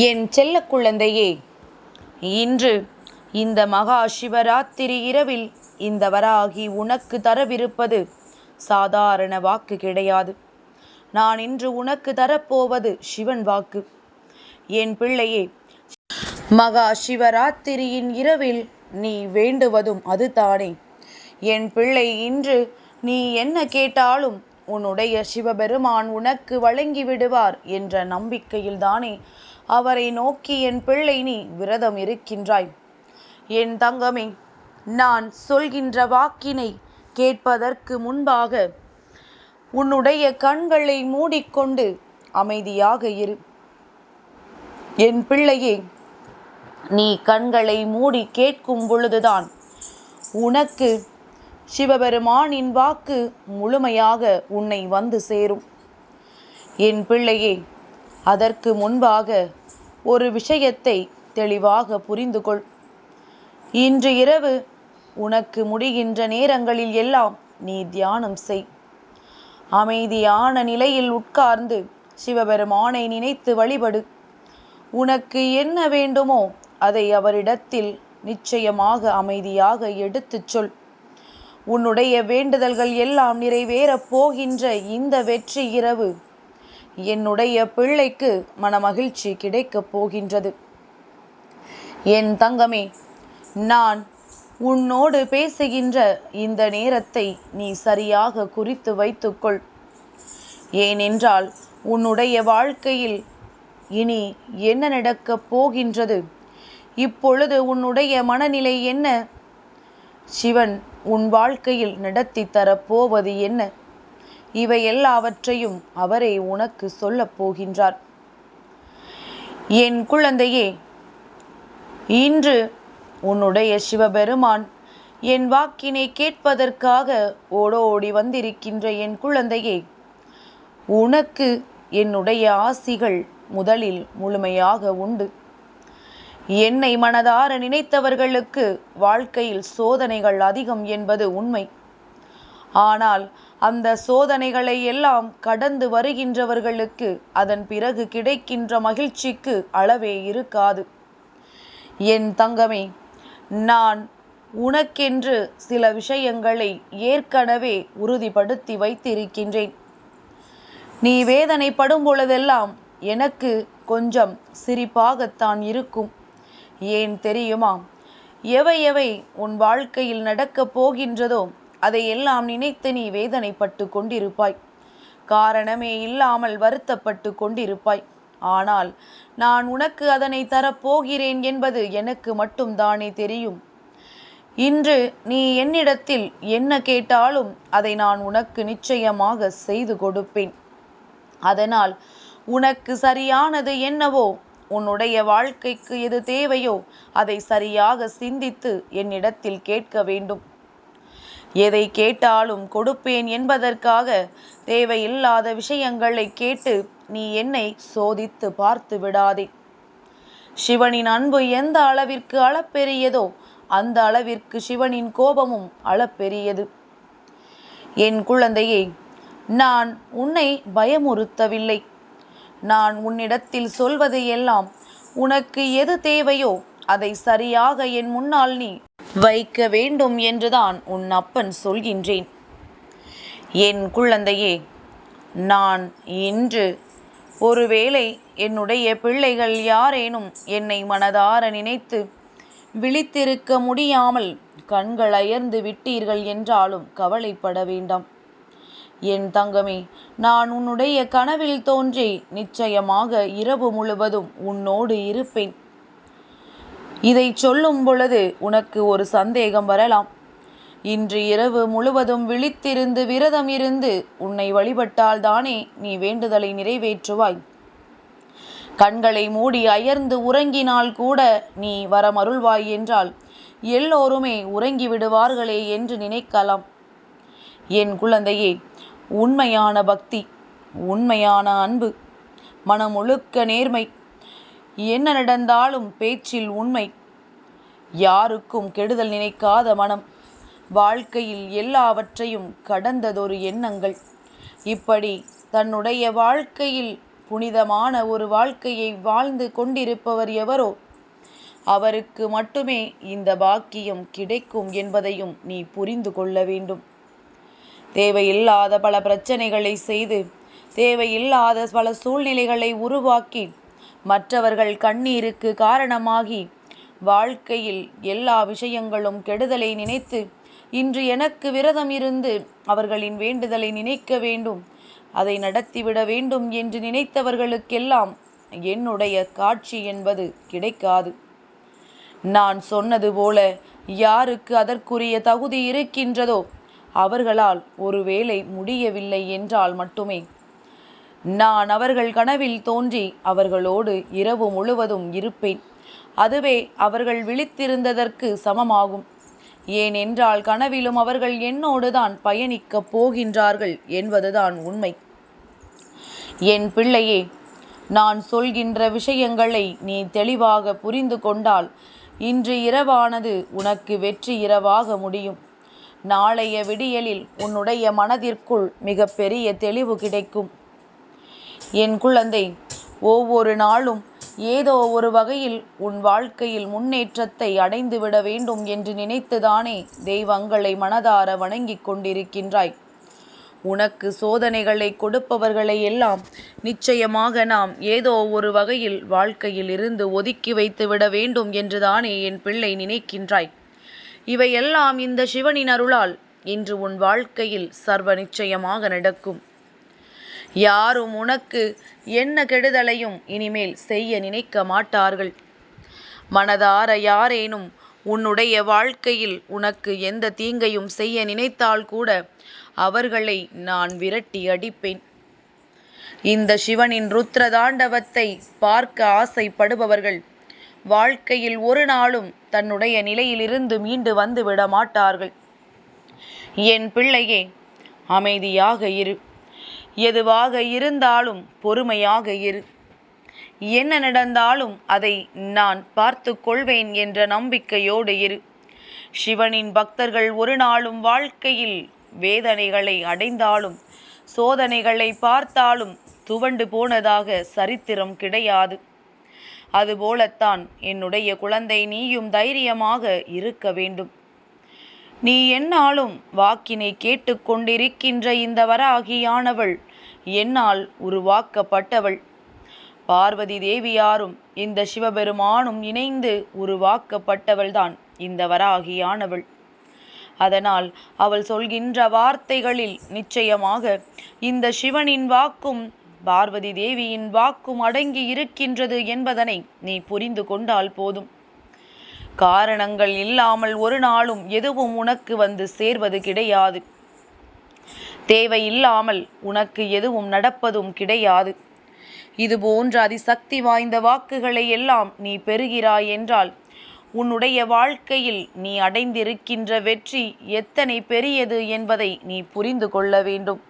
என் செல்ல குழந்தையே இன்று இந்த மகா சிவராத்திரி இரவில் இந்த வராகி உனக்கு தரவிருப்பது சாதாரண வாக்கு கிடையாது. நான் இன்று உனக்கு தரப்போவது சிவன் வாக்கு. என் பிள்ளையே மகா சிவராத்திரியின் இரவில் நீ வேண்டுவதும் அதுதானே. என் பிள்ளை இன்று நீ என்ன கேட்டாலும் உன்னுடைய சிவபெருமான் உனக்கு வழங்கி விடுவார் என்ற நம்பிக்கையில்தானே. அவரை நோக்கி என் பிள்ளை நீ விரதம் இருக்கின்றாய். என் தங்கமே நான் சொல்கின்ற வாக்கினை கேட்பதற்கு முன்பாக உன்னுடைய கண்களை மூடிக்கொண்டு அமைதியாக இரு. என் பிள்ளையே நீ கண்களை மூடி கேட்கும் பொழுதுதான் உனக்கு சிவபெருமானின் வாக்கு முழுமையாக உன்னை வந்து சேரும். என் பிள்ளையே அதற்கு முன்பாக ஒரு விஷயத்தை தெளிவாக புரிந்து கொள் இன்று இரவு உனக்கு முடிகின்ற நேரங்களில் எல்லாம் நீ தியானம் செய். அமைதியான நிலையில் உட்கார்ந்து சிவபெருமானை நினைத்து வழிபடு. உனக்கு என்ன வேண்டுமோ அதை அவரிடத்தில் நிச்சயமாக அமைதியாக எடுத்துச் சொல். உன்னுடைய வேண்டுதல்கள் எல்லாம் நிறைவேறப் போகின்ற இந்த வெற்றி இரவு என்னுடைய பிள்ளைக்கு மனமகிழ்ச்சி கிடைக்கப் போகின்றது. என் தங்கமே நான் உன்னோடு பேசுகின்ற இந்த நேரத்தை நீ சரியாக குறித்து வைத்துக்கொள். ஏனென்றால் உன்னுடைய வாழ்க்கையில் இனி என்ன நடக்கப் போகின்றது? இப்பொழுது உன்னுடைய மனநிலை என்ன? சிவன் உன் வாழ்க்கையில் நடத்தி தரப்போவது என்ன? இவை எல்லாவற்றையும் அவரே உனக்கு சொல்லப் போகின்றார். என் குழந்தையே இன்று உன்னுடைய சிவபெருமான் என் வாக்கினை கேட்பதற்காக ஓடோடி வந்திருக்கின்ற என் குழந்தையே உனக்கு என்னுடைய ஆசிகள் முதலில் முழுமையாக உண்டு. என்னை மனதார நினைத்தவர்களுக்கு வாழ்க்கையில் சோதனைகள் அதிகம் என்பது உண்மை. ஆனால் அந்த சோதனைகளை எல்லாம் கடந்து வருகின்றவர்களுக்கு அதன் பிறகு கிடைக்கின்ற மகிழ்ச்சிக்கு அளவே இருக்காது. என் தங்கமே நான் உனக்கென்று சில விஷயங்களை ஏற்கனவே உறுதிப்படுத்தி வைத்திருக்கின்றேன். நீ வேதனைப்படும் பொழுதெல்லாம் எனக்கு கொஞ்சம் சிரிப்பாகத்தான் இருக்கும். ஏன் தெரியுமா? எவை எவை உன் வாழ்க்கையில் நடக்கப் போகின்றதோ அதையெல்லாம் நினைத்து நீ வேதனைப்பட்டு கொண்டிருப்பாய். காரணமே இல்லாமல் வருத்தப்பட்டு கொண்டிருப்பாய். ஆனால் நான் உனக்கு அதனை தரப்போகிறேன் என்பது எனக்கு மட்டும்தானே தெரியும். இன்று நீ என்னிடத்தில் என்ன கேட்டாலும் அதை நான் உனக்கு நிச்சயமாக செய்து கொடுப்பேன். அதனால் உனக்கு சரியானது என்னவோ உன்னுடைய வாழ்க்கைக்கு எது தேவையோ அதை சரியாக சிந்தித்து என்னிடத்தில் கேட்க வேண்டும். எதை கேட்டாலும் கொடுப்பேன் என்பதற்காக தேவையில்லாத விஷயங்களை கேட்டு நீ என்னை சோதித்து பார்த்து விடாதே. சிவனின் அன்பு எந்த அளவிற்கு அளப்பெரியதோ அந்த அளவிற்கு சிவனின் கோபமும் அளப்பெரியது. என் குழந்தையே நான் உன்னை பயமுறுத்தவில்லை. நான் உன்னிடத்தில் சொல்வது எல்லாம் உனக்கு எது தேவையோ அதை சரியாக என் முன்னால் நீ வைக்க வேண்டும் என்றுதான் உன் அப்பன் சொல்கின்றேன். என் குழந்தையே நான் இன்று ஒருவேளை என்னுடைய பிள்ளைகள் யாரேனும் என்னை மனதார நினைத்து விழித்திருக்க முடியாமல் கண்கள் அயர்ந்து விட்டீர்கள் என்றாலும் கவலைப்பட வேண்டாம். என் தங்கமே நான் உன்னுடைய கனவில் தோன்றி நிச்சயமாக இரவு முழுவதும் உன்னோடு இருப்பேன். இதை சொல்லும் பொழுது உனக்கு ஒரு சந்தேகம் வரலாம். இன்று இரவு முழுவதும் விழித்திருந்து விரதம் இருந்து உன்னை வழிபட்டால் தானே நீ வேண்டுதலை நிறைவேற்றுவாய். கண்களை மூடி அயர்ந்து உறங்கினால் கூட நீ வரமருள்வாய் என்றால் எல்லோருமே உறங்கி விடுவார்களே என்று நினைக்கலாம். என் குழந்தையே உண்மையான பக்தி உண்மையான அன்பு மனமுழுக்க நேர்மை என்ன நடந்தாலும் பேச்சில் உண்மை. யாருக்கும் கெடுதல் நினைக்காத மனம். வாழ்க்கையில் எல்லாவற்றையும் கடந்ததொரு எண்ணங்கள். இப்படி தன்னுடைய வாழ்க்கையில் புனிதமான ஒரு வாழ்க்கையை வாழ்ந்து கொண்டிருப்பவர் எவரோ அவருக்கு மட்டுமே இந்த பாக்கியம் கிடைக்கும் என்பதையும் நீ புரிந்து கொள்ள வேண்டும். தேவையில்லாத பல பிரச்சனைகளை செய்து தேவையில்லாத பல சூழ்நிலைகளை உருவாக்கி மற்றவர்கள் கண்ணீருக்கு காரணமாகி வாழ்க்கையில் எல்லா விஷயங்களும் கெடுதலை நினைத்து இன்று எனக்கு விரதம் இருந்து அவர்களின் வேண்டுதலை நினைக்க வேண்டும் அதை நடத்திவிட வேண்டும் என்று நினைத்தவர்களுக்கெல்லாம் என்னுடைய காட்சி என்பது கிடைக்காது. நான் சொன்னது போல யாருக்கு அதற்குரிய தகுதி இருக்கின்றதோ அவர்களால் ஒருவேளை முடியவில்லை என்றால் மட்டுமே நான் அவர்கள் கனவில் தோன்றி அவர்களோடு இரவு முழுவதும் இருப்பேன். அதுவே அவர்கள் விழித்திருந்ததற்கு சமமாகும். ஏனென்றால் கனவிலும் அவர்கள் என்னோடுதான் பயணிக்கப் போகின்றார்கள் என்பதுதான் உண்மை. என் பிள்ளையே நான் சொல்கின்ற விஷயங்களை நீ தெளிவாக புரிந்து கொண்டால் இன்று இரவானது உனக்கு வெற்றி இரவாக முடியும். நாளைய விடியலில் உன்னுடைய மனதிற்குள் மிகப்பெரிய தெளிவு கிடைக்கும். என் குழந்தை ஒவ்வொரு நாளும் ஏதோ ஒரு வகையில் உன் வாழ்க்கையில் முன்னேற்றத்தை அடைந்துவிட வேண்டும் என்று நினைத்துதானே தெய்வங்களை மனதார வணங்கிக் கொண்டிருக்கின்றாய். உனக்கு சோதனைகளை கொடுப்பவர்களை எல்லாம் நிச்சயமாக நாம் ஏதோ ஒரு வகையில் வாழ்க்கையில் இருந்து ஒதுக்கி வைத்து விட வேண்டும் என்றுதானே என் பிள்ளை நினைக்கின்றாய். இவையெல்லாம் இந்த சிவனின் அருளால் இன்று உன் வாழ்க்கையில் சர்வ நிச்சயமாக நடக்கும். யாரும் உனக்கு என்ன கெடுதலையும் இனிமேல் செய்ய நினைக்க மாட்டார்கள். மனதார யாரேனும் உன்னுடைய வாழ்க்கையில் உனக்கு எந்த தீங்கையும் செய்ய நினைத்தால் கூட அவர்களை நான் விரட்டி அடிப்பேன். இந்த சிவனின் ருத்ரதாண்டவத்தை பார்க்க ஆசைப்படுபவர்கள் வாழ்க்கையில் ஒரு நாளும் தன்னுடைய நிலையிலிருந்து மீண்டு வந்து விட மாட்டார்கள். என் பிள்ளையே அமைதியாக இரு. எதுவாக இருந்தாலும் பொறுமையாக இரு. என்ன நடந்தாலும் அதை நான் பார்த்து கொள்வேன் என்ற நம்பிக்கையோடு இரு. சிவனின் பக்தர்கள் ஒரு நாளும் வாழ்க்கையில் வேதனைகளை அடைந்தாலும் சோதனைகளை பார்த்தாலும் துவண்டு போனதாக சரித்திரம் கிடையாது. அதுபோலத்தான் என்னுடைய குழந்தை நீயும் தைரியமாக இருக்க வேண்டும். நீ என்னாலும் வாக்கினை கேட்டுக்கொண்டிருக்கின்ற இந்த வராகியானவள் என்னால் உருவாக்கப்பட்டவள். பார்வதி தேவியாரும் இந்த சிவபெருமானும் இணைந்து உருவாக்கப்பட்டவள்தான் இந்த வராகியானவள். அதனால் அவள் சொல்கின்ற வார்த்தைகளில் நிச்சயமாக இந்த சிவனின் வாக்கும் பார்வதி தேவியின் வாக்கும் அடங்கி இருக்கின்றது என்பதனை நீ புரிந்து கொண்டால் போதும். காரணங்கள் இல்லாமல் ஒரு நாளும் எதுவும் உனக்கு வந்து சேர்வது கிடையாது. தேவையில்லாமல் உனக்கு எதுவும் நடப்பதும் கிடையாது. இது போன்ற அதிசக்தி வாய்ந்த வாக்குகளை எல்லாம் நீ பெறுகிறாய் என்றால் உன்னுடைய வாழ்க்கையில் நீ அடைந்திருக்கின்ற வெற்றி எத்தனை பெரியது என்பதை நீ புரிந்து கொள்ள வேண்டும்.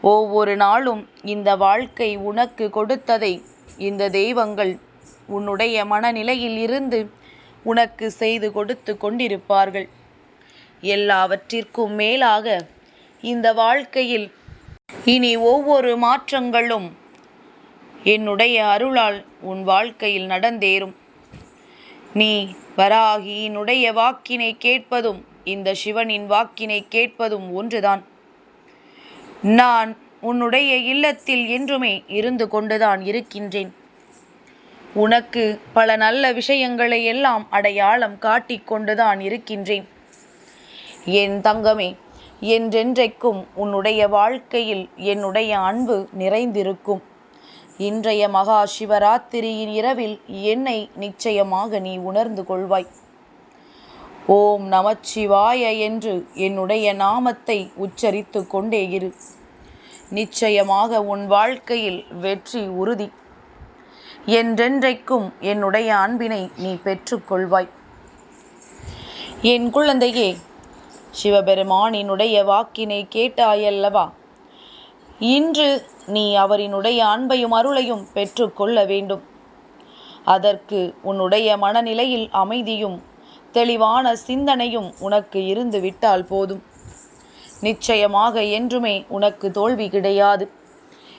ஒவ்வொரு நாளும் இந்த வாழ்க்கை உனக்கு கொடுத்ததை இந்த தெய்வங்கள் உன்னுடைய மனநிலையில் இருந்து உனக்கு செய்து கொடுத்து கொண்டிருப்பார்கள். எல்லாவற்றிற்கும் மேலாக இந்த வாழ்க்கையில் இனி ஒவ்வொரு மாற்றங்களும் என்னுடைய அருளால் உன் வாழ்க்கையில் நடந்தேறும். நீ வராகியினுடைய வாக்கினை கேட்பதும் இந்த சிவனின் வாக்கினை கேட்பதும் ஒன்றுதான். நான் உன்னுடைய இல்லத்தில் என்றுமே இருந்து கொண்டுதான் இருக்கின்றேன். உனக்கு பல நல்ல விஷயங்களை எல்லாம் அடையாளம் காட்டிக்கொண்டுதான் இருக்கின்றேன். என் தங்கமே என்றென்றைக்கும் உன்னுடைய வாழ்க்கையில் என்னுடைய அன்பு நிறைந்திருக்கும். இன்றைய மகா சிவராத்திரியின் இரவில் என்னை நிச்சயமாக நீ உணர்ந்து கொள்வாய். ஓம் நமச்சிவாய என்று என்னுடைய நாமத்தை உச்சரித்து கொண்டே இரு. நிச்சயமாக உன் வாழ்க்கையில் வெற்றி உறுதி. என்றென்றைக்கும் என்னுடைய அன்பினை நீ பெற்றுக்கொள்வாய். என் குழந்தையே சிவபெருமானினுடைய வாக்கினை கேட்டாயல்லவா? இன்று நீ அவரினுடைய அன்பையும் அருளையும் பெற்றுக்கொள்ள வேண்டும். அதற்கு உன்னுடைய மனநிலையில் அமைதியும் தெளிவான சிந்தனையும் உனக்கு இருந்து விட்டால் போதும். நிச்சயமாக என்றுமே உனக்கு தோல்வி கிடையாது.